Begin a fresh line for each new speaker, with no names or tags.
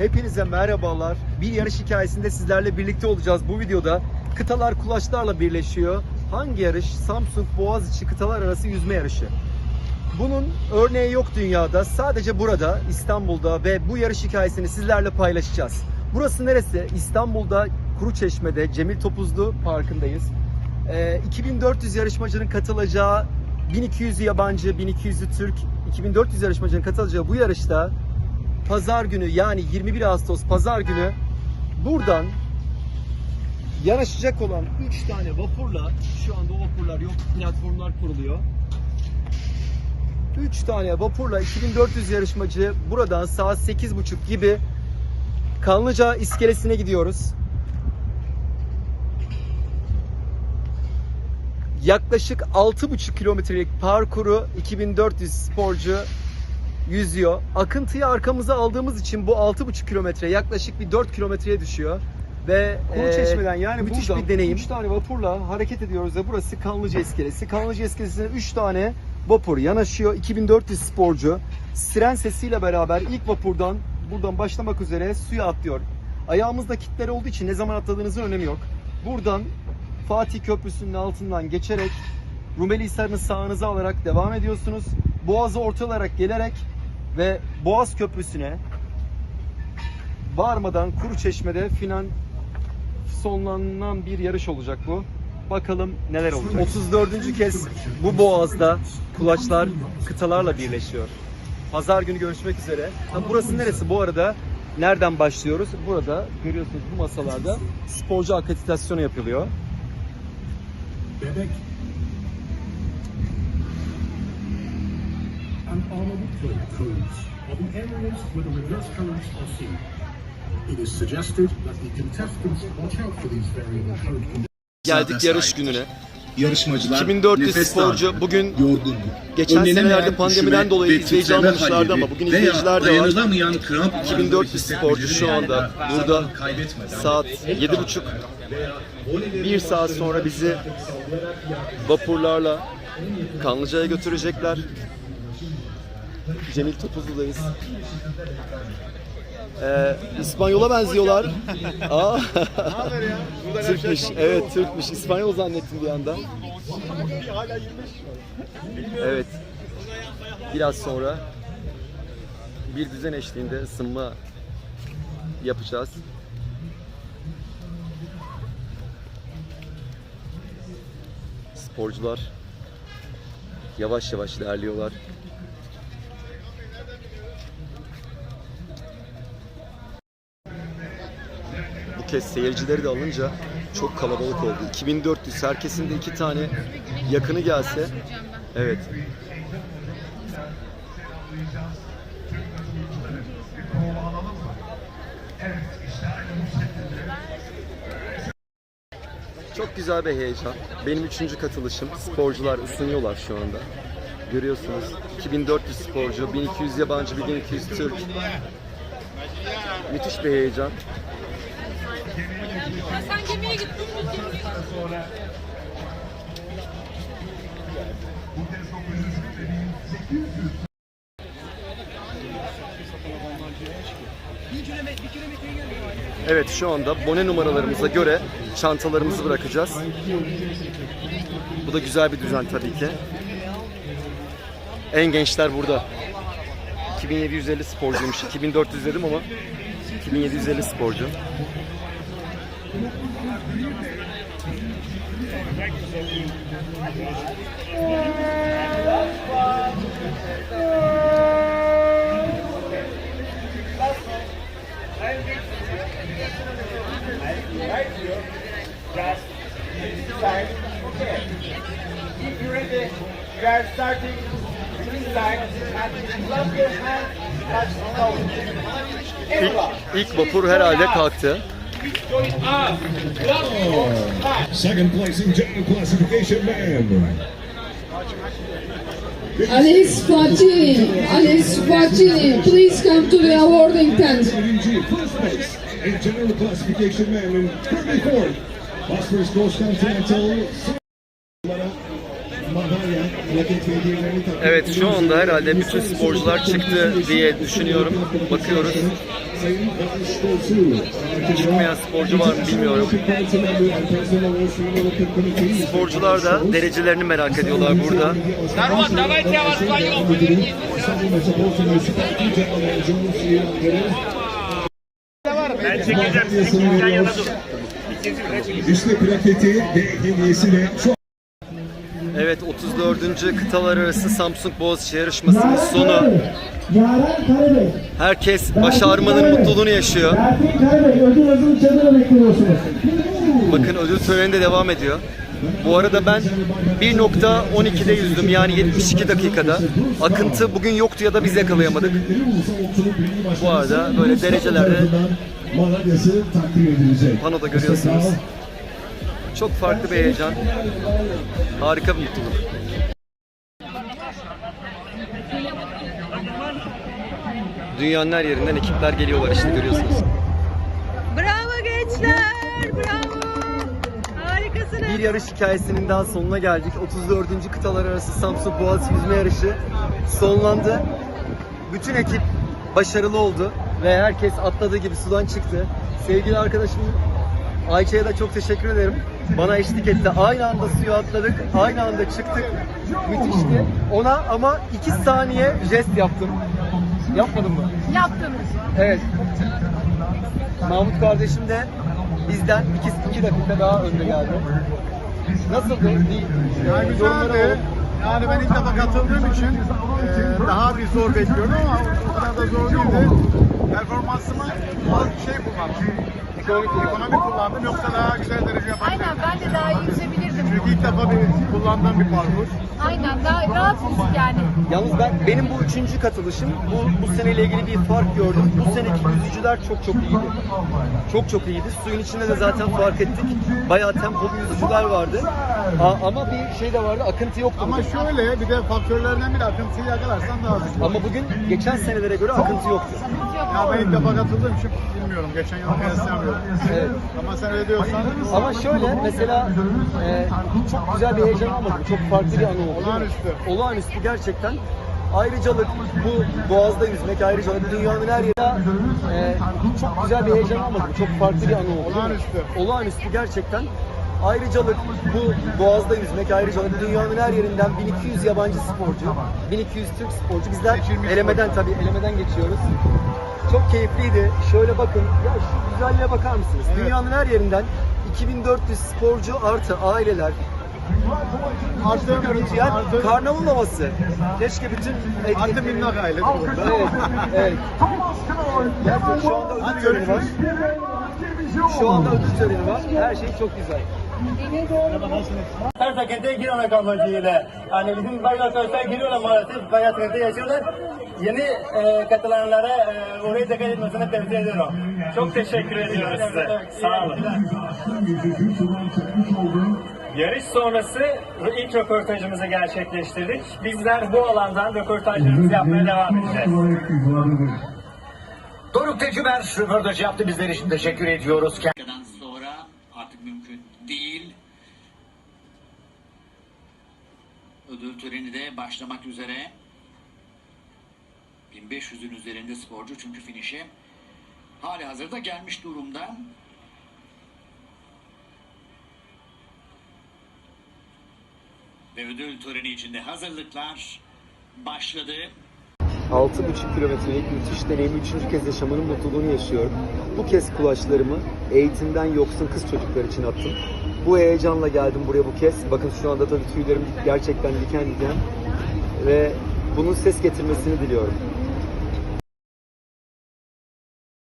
Hepinize merhabalar. Bir yarış hikayesinde sizlerle birlikte olacağız. Bu videoda kıtalar kulaçlarla birleşiyor. Hangi yarış? Samsung Boğaziçi kıtalar arası yüzme yarışı. Bunun örneği yok dünyada. Sadece burada, İstanbul'da ve bu yarış hikayesini sizlerle paylaşacağız. Burası neresi? İstanbul'da Kuruçeşme'de Cemil Topuzlu Parkı'ndayız. Ee, 2400 yarışmacının katılacağı 1200'ü yabancı, 1200'ü Türk, 2400 yarışmacının katılacağı bu yarışta pazar günü yani 21 Ağustos pazar günü buradan yanaşacak olan 3 tane vapurla şu anda vapurlar yok platformlar kuruluyor. 3 tane vapurla 2400 yarışmacı buradan saat 8.30 gibi Kanlıca iskelesine gidiyoruz. Yaklaşık 6,5 kilometrelik parkuru 2400 sporcu yüzüyor. Akıntıyı arkamıza aldığımız için bu 6,5 kilometre yaklaşık bir 4 kilometreye düşüyor. Ve
Kuruçeşme'den
eee,
yani
müthiş
buradan
bir deneyim.
3 tane vapurla hareket ediyoruz ve burası Kanlıca İskelesi. Kanlıca İskelesi'ne 3 tane vapur yanaşıyor. 2400 sporcu siren sesiyle beraber ilk vapurdan buradan başlamak üzere suya atlıyor. Ayağımızda kitler olduğu için ne zaman atladığınızın önemi yok. Buradan Fatih Köprüsü'nün altından geçerek Rumeli Hisarı'nı sağınıza alarak devam ediyorsunuz. Boğaz'ı ortalayarak gelerek ve Boğaz Köprüsü'ne varmadan Kuruçeşme'de finan sonlanan bir yarış olacak bu. Bakalım neler olacak.
34. kez bu boğazda kulaçlar kıtalarla birleşiyor. Pazar günü görüşmek üzere. Ha, burası neresi bu arada? Nereden başlıyoruz? Burada görüyorsunuz bu masalarda sporcu akreditasyonu yapılıyor.
Bebek. An automobile cruise of the areas where the reverse currents are seen. It is suggested that the contestants watch out for these variable current conditions.
Geldik yarış gününe.
Yarışmacılar
2400
nefes
sporcu bugün geçen senelerde pandemiden dolayı izleyici almamışlardı ama bugün izleyiciler de var.
dayanılamayan kramp ağrıları
2400
hissetmeleri
sporcu şu anda burada saat 7.30 bir saat sonra bizi vapurlarla Kanlıca'ya götürecekler. Cemil Topuzlu'dayız. Ee, İspanyola benziyorlar. Aa. Türkmüş. Evet Türkmüş. İspanyol zannettim bir anda. Evet. Biraz sonra bir düzen eşliğinde ısınma yapacağız. Sporcular yavaş yavaş ilerliyorlar. Kez seyircileri de alınca çok kalabalık oldu. 2400 herkesin de iki tane yakını gelse. Evet. Çok güzel bir heyecan. Benim üçüncü katılışım. Sporcular ısınıyorlar şu anda. Görüyorsunuz 2400 sporcu, 1200 yabancı, 1200 Türk. Müthiş bir heyecan.
Ya sen gemiye gittin mi? Gemiye
Evet şu anda bone numaralarımıza göre çantalarımızı bırakacağız. Bu da güzel bir düzen tabii ki. En gençler burada. 2750 sporcuymuş. 2400 dedim ama 2750 sporcu. İlk, ilk vapur herhalde kalktı.
Join us. Clap your hands.
Second placing general classification man.
Alice Fatini, Alice Fatini, please come to the awarding tent.
First place in general classification man and 34th. Phosphorus Coast Continental.
Evet şu anda herhalde bütün sporcular çıktı diye düşünüyorum. Bakıyoruz. Çıkmayan sporcu var mı bilmiyorum. Sporcular da derecelerini merak ediyorlar burada.
Ben çekeceğim.
İşte plaketi ve hediyesi de şu
Evet 34. Kıtalar Arası Samsung Boğaziçi yarışmasının sonu. Herkes başarmanın mutluluğunu yaşıyor. Bakın ödül töreni de devam ediyor. Bu arada ben 1.12'de yüzdüm yani 72 dakikada. Akıntı bugün yoktu ya da biz yakalayamadık. Bu arada böyle derecelerde panoda görüyorsunuz. Çok farklı bir heyecan. Harika bir mutluluk. Dünyanın her yerinden ekipler geliyorlar işte görüyorsunuz.
Bravo gençler. Bravo. Harikasınız.
Bir yarış hikayesinin daha sonuna geldik. 34. Kıtalar Arası Samsun Boğaziçi Yüzme Yarışı sonlandı. Bütün ekip başarılı oldu ve herkes atladığı gibi sudan çıktı. Sevgili arkadaşım Ayça'ya da çok teşekkür ederim. Bana eşlik etti. Aynı anda suya atladık. Aynı anda çıktık. Müthişti. Ona ama 2 saniye jest yaptım. Yapmadın mı?
Yaptım.
Evet. Mahmut kardeşim de bizden 2 2 dakika daha önde geldi. Nasıldı?
Yani
yorumları
güzeldi.
alalım.
Yani ben ilk defa katıldığım için e, daha bir zor bekliyordum ama o kadar da zor değildi. Performansımı az şey kullandım.
Ekonomik.
Ekonomik kullandım yoksa daha güzel derece yapabilirdim.
Aynen ben de daha iyi yüzebilirdim.
Çünkü ilk defa bir kullandığım bir parkur.
Aynen daha rahat yüzdük yani.
Yalnız ben benim bu üçüncü katılışım. Bu bu seneyle ilgili bir fark gördüm. Bu seneki yüzücüler çok çok iyiydi. Çok çok iyiydi. Suyun içinde de zaten fark ettik. Bayağı tempolu yüzücüler vardı. A- ama bir şey de vardı. Akıntı yoktu.
Ama
bugün.
şöyle bir de faktörlerden biri akıntıyı yakalarsan daha hızlı.
Ama bugün geçen senelere göre akıntı yoktu.
Ya ben ilk defa katıldığım için bilmiyorum. Geçen yıl kıyaslayamıyorum.
Evet.
Ama sen öyle diyorsan
Ama şöyle mesela e, çok güzel bir heyecan olmadı. Çok farklı bir anı oldu.
Olağanüstü.
Olağanüstü gerçekten. Ayrıcalık bu boğazda yüzmek ayrıcalık dünyanın her yerinde e, çok güzel bir heyecan olmadı. Çok farklı bir anı oldu.
Olağanüstü.
Olağanüstü gerçekten. Ayrıcalık bu boğazda yüzmek ayrıcalık dünyanın her yerinden 1200 yabancı sporcu, 1200 Türk sporcu. Bizler
Seçilmiş
elemeden tabii elemeden geçiyoruz. Çok keyifliydi. Şöyle bakın. Ya şu güzelliğe bakar mısınız?
Evet.
Dünyanın her yerinden 2400 sporcu artı aileler.
artı,
Şu görüntü yani
artı,
karnaval havası. Keşke bütün
artı minnak aile.
Evet, evet. Gerçekten şu anda ödül töreni var. Şu anda ödül töreni var. Her şey çok güzel.
Her takıntıya girmemek amacıyla. Hani bizim bazı arkadaşlar giriyorlar maalesef bayağı sıkıntı yaşıyorlar. Yeni e, katılanlara e, oraya dikkat etmesini tavsiye ediyorum. Çok teşekkür ediyoruz size. Sağ olun. Yarış sonrası ilk röportajımızı gerçekleştirdik. Bizler bu alandan röportajlarımızı yapmaya devam edeceğiz.
Doruk Tecrüber röportaj yaptı. Bizler için teşekkür ediyoruz.
Ödül töreni de başlamak üzere. 1500'ün üzerinde sporcu çünkü finişe hali hazırda gelmiş durumda. Ve ödül töreni içinde hazırlıklar başladı.
6,5 kilometrelik müthiş deneyimi üçüncü kez yaşamanın mutluluğunu yaşıyorum. Bu kez kulaçlarımı eğitimden yoksun kız çocuklar için attım. Bu heyecanla geldim buraya bu kez. Bakın şu anda tabii tüylerim gerçekten diken diken. Ve bunun ses getirmesini diliyorum.